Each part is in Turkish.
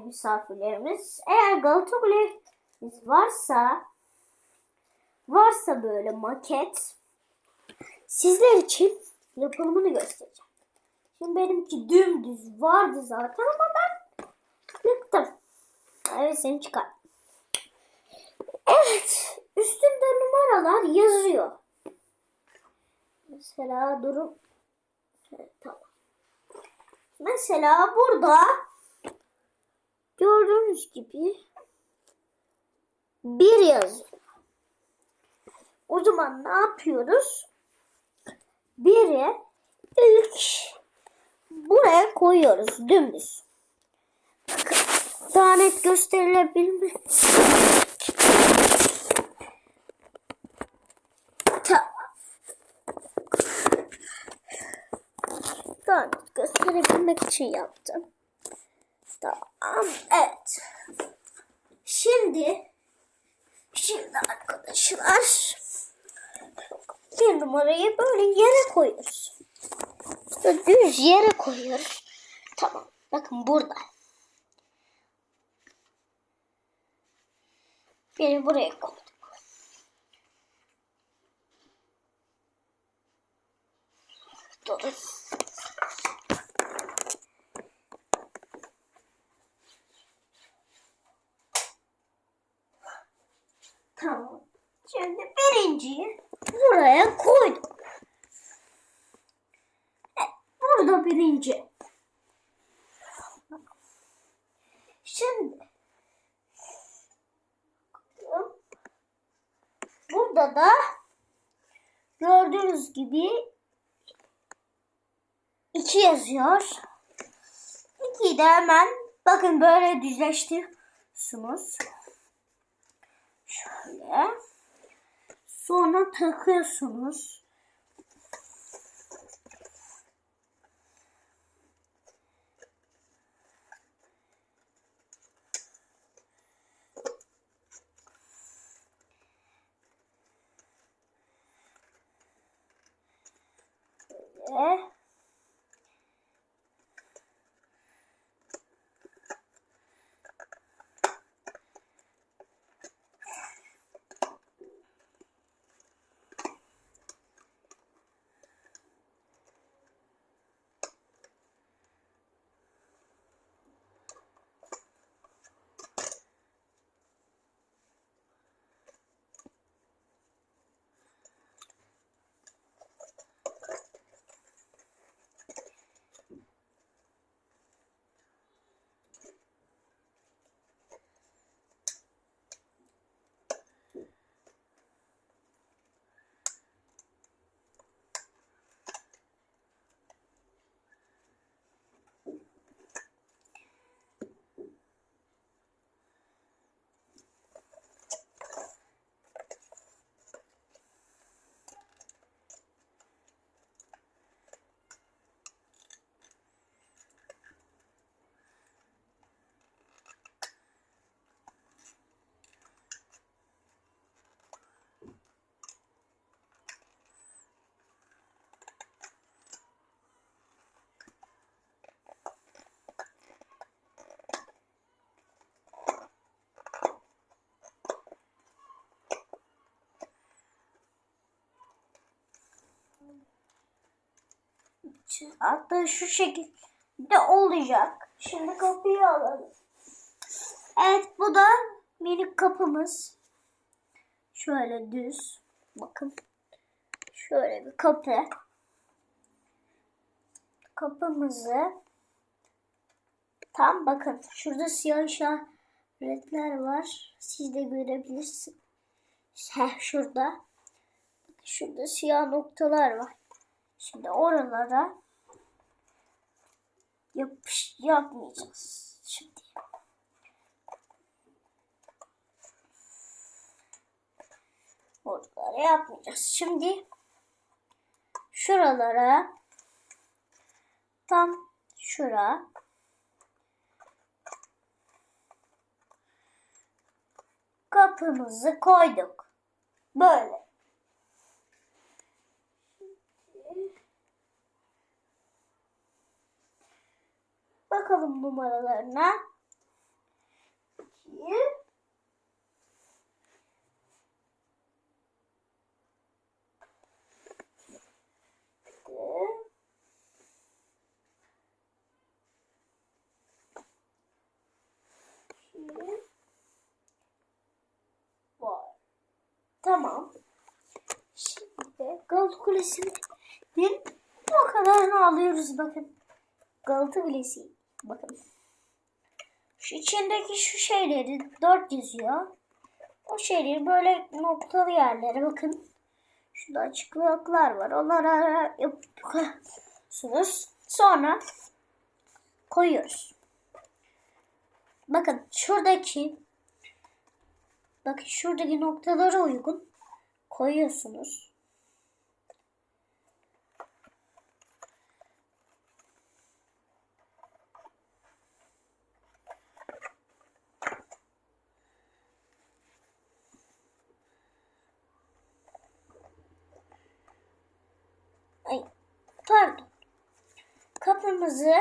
misafirlerimiz eğer Galata Kulemiz varsa varsa böyle maket sizler için yapımını göstereceğim. Şimdi benimki dümdüz vardı zaten ama ben yıktım. Evet seni çıkar. Evet üstünde numaralar yazıyor. Mesela durum evet, tamam. Mesela burada gördüğünüz gibi bir yazıyor. O zaman ne yapıyoruz? Biri ilk buraya koyuyoruz dümdüz. Daha net net gösterebilmek için yaptım. Tamam. Evet. Şimdi şimdi arkadaşlar bir numarayı böyle yere koyuyoruz. Böyle düz yere koyuyoruz. Tamam. Bakın burada. Beni buraya koyduk. Dur. Tamam. Şimdi birinciyi buraya koydum. Evet, burada birinci. Şimdi burada da gördüğünüz gibi iki yazıyor. İkiyi de hemen bakın böyle düzleştiriyorsunuz. Şöyle. Sonra takıyorsunuz. Böyle. Hatta şu şekilde olacak. Şimdi kapıyı alalım. Evet bu da minik kapımız. Şöyle düz. Bakın. Şöyle bir kapı. Kapımızı tam bakın. Şurada siyah işaretler var. Siz de görebilirsiniz. Heh, şurada. Şurada siyah noktalar var. Şimdi oralara yapış yapmayacağız. Şimdi oralara yapmayacağız. Şimdi şuralara tam şura kapımızı koyduk. Böyle. Bakalım numaralarına. Tamam. Şimdi Galata Kulesi'nin bu kadarını alıyoruz bakın. Galata Kulesi. Bakın. Şu içindeki şu şeyleri dört yazıyor. O şeyleri böyle noktalı yerlere bakın. Şurada açıklıklar var. Onlara yapıyorsunuz. Sonra koyuyoruz. Bakın şuradaki bakın şuradaki noktalara uygun koyuyorsunuz. Ay, pardon. Kapımızı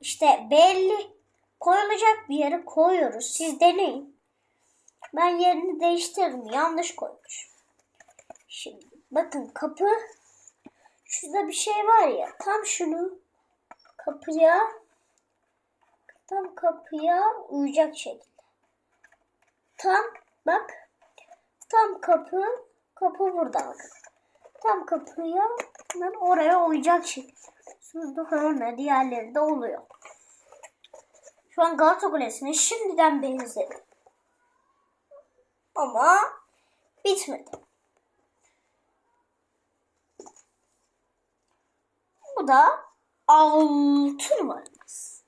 işte belli koyulacak bir yere koyuyoruz. Siz deneyin. Ben yerini değiştirdim. Yanlış koymuş. Şimdi bakın kapı şurada bir şey var ya tam şunu kapıya tam kapıya uyacak şekilde. Tam bak tam kapı kapı burada bakın. Tam kapıya ben oraya uyacak şekilde. Suzda hörme diğerleri de oluyor. Şu an Galata Kulesi'ne şimdiden benzedi. Ama bitmedi. Bu da altı numaramız.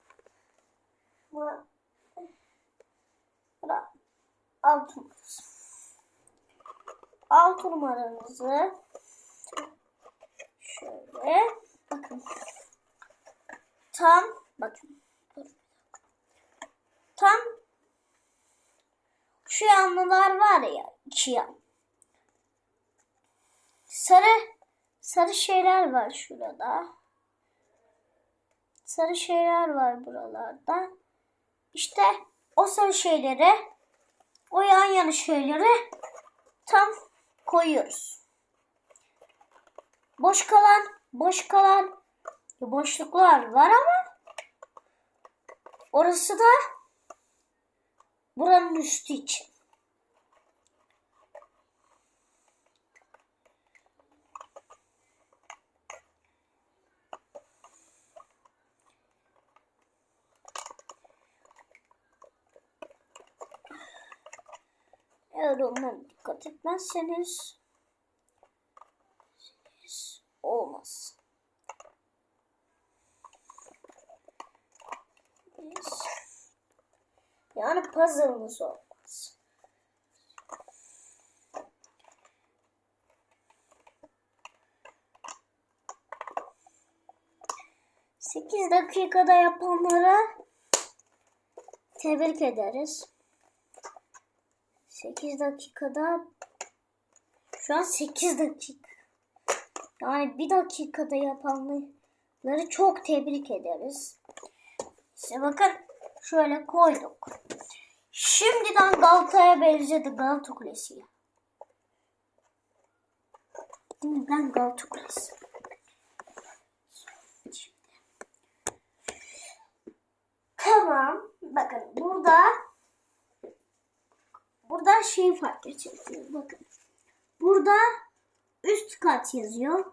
Bu da altı numarası. Altı numaramızı şöyle bakın tam bakın tam şu yanlılar var ya iki yan. Sarı sarı şeyler var şurada. Sarı şeyler var buralarda. İşte o sarı şeyleri o yan yana şeyleri tam koyuyoruz. Boş kalan boş kalan boşluklar var ama orası da buranın üstü için. Eğer onlara dikkat etmezseniz olmaz. Yani puzzle'ınız olmaz. Sekiz dakikada yapanlara tebrik ederiz. 8 dakikada şu an 8 dakika. Yani bir dakikada yapanları çok tebrik ederiz. İşte bakın şöyle koyduk. Şimdiden Galata'ya benzedi Galata Kulesi'ye. Şimdiden Galata Kulesi. Tamam. Bakın burada burada şey fark edeceksiniz. Bakın. Burada üst kat yazıyor.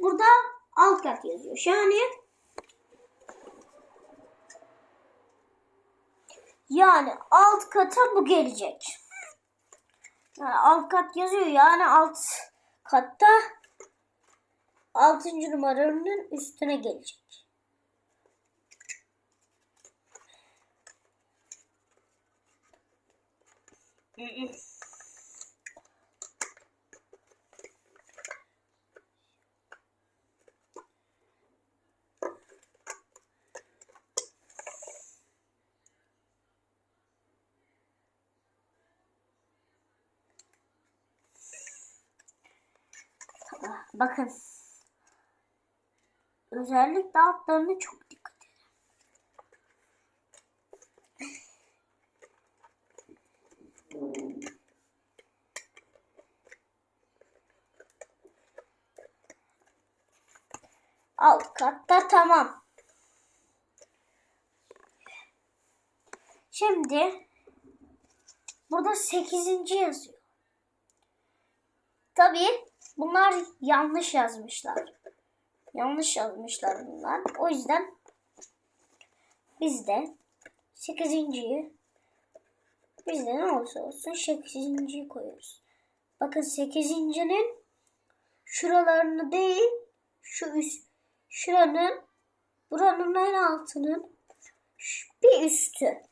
Burada alt kat yazıyor. Yani yani alt kata bu gelecek. Yani alt kat yazıyor. Yani alt katta altıncı numaranın üstüne gelecek. Bakın. Özellikle altlarına çok dikkat edin. Alt katta tamam. Şimdi burada 8. yazıyor. Tabii bunlar yanlış yazmışlar. Yanlış yazmışlar bunlar. O yüzden biz de 8.yi biz de ne olursa olsun 8.yi koyuyoruz. Bakın 8.'nin şuralarını değil şu üst şuranın buranın en altının bir üstü.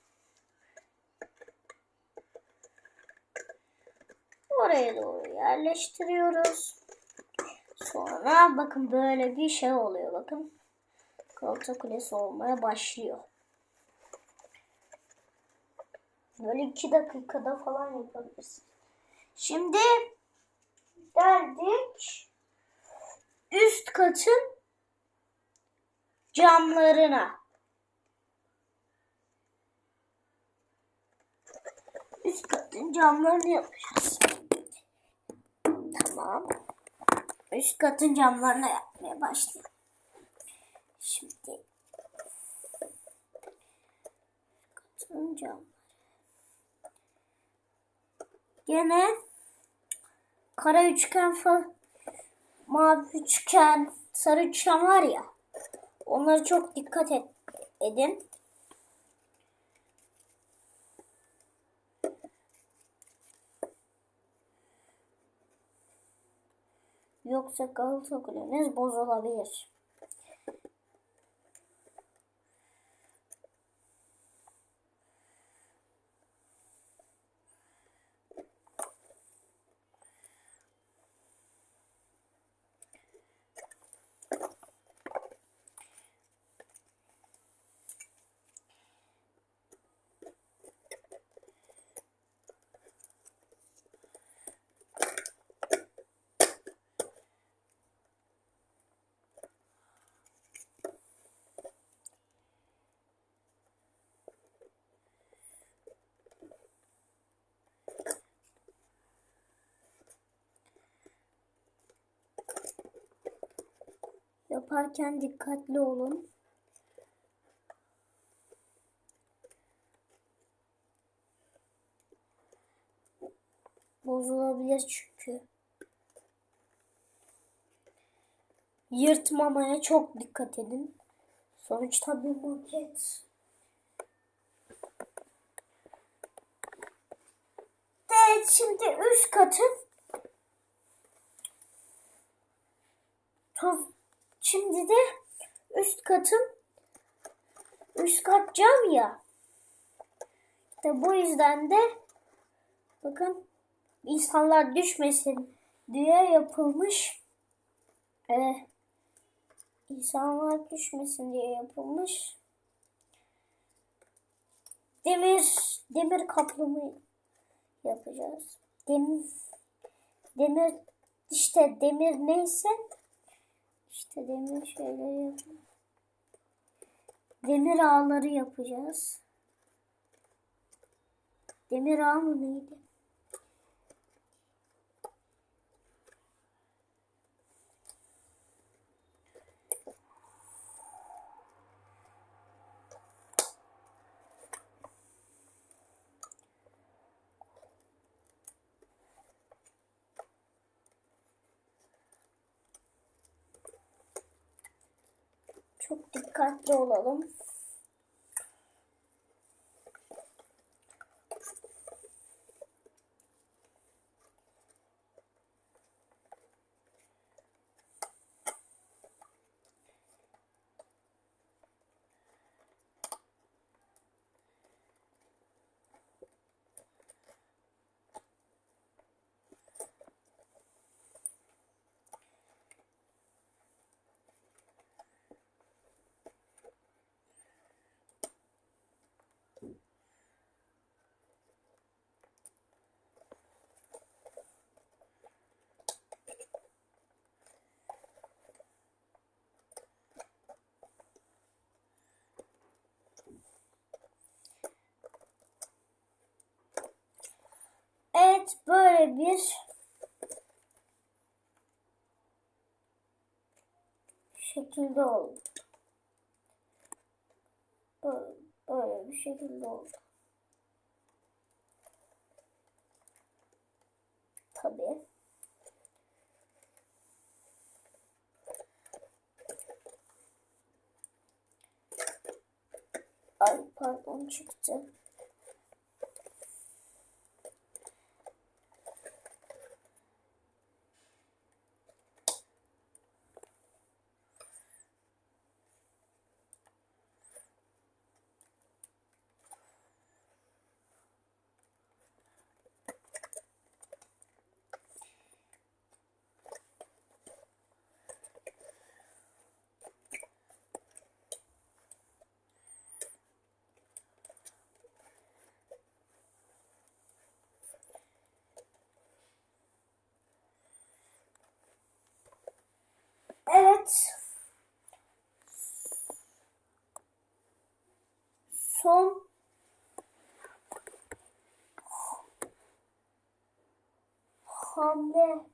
Oraya doğru yerleştiriyoruz. Sonra bakın böyle bir şey oluyor bakın. Galata Kulesi olmaya başlıyor. Böyle iki dakikada falan yapabiliriz. Şimdi geldik üst katın camlarına. Üst katın camlarını yapacağız. Tamam. Üst katın camlarını yapmaya başlayalım. Şimdi katın camları. Gene kara üçgen falan mavi üçgen, sarı üçgen var ya. Onlara çok dikkat et, edin. Yoksa Galata Kuleniz bozulabilir. Yaparken dikkatli olun. Bozulabilir çünkü. Yırtmamaya çok dikkat edin. Sonuçta bir maket. Evet şimdi üst katın toz Şimdi de üst katın üst kat cam ya. İşte bu yüzden de bakın insanlar düşmesin diye yapılmış. Ee, insanlar düşmesin diye yapılmış. Demir demir kaplımı yapacağız. Demir demir işte demir neyse işte demir şeyleri yapalım. Demir ağları yapacağız. Demir ağ mı neydi? Çok dikkatli olalım. Evet böyle bir şekilde oldu. Böyle, böyle bir şekilde oldu. Tabii. Ay pardon çıktı. Evet. Son hamle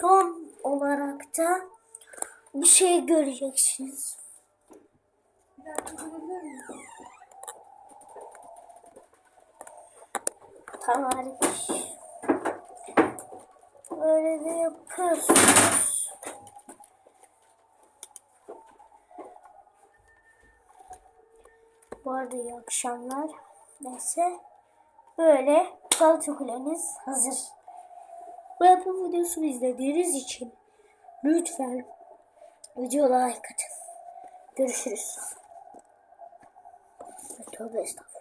Son olarak da bir şey göreceksiniz. Tarih. Böyle de yapıyorsunuz. Bu arada iyi akşamlar. Neyse. Böyle Galata Kuleniz hazır. Bu yapım videosunu izlediğiniz için lütfen videoya like atın. Görüşürüz. Tövbe estağfurullah.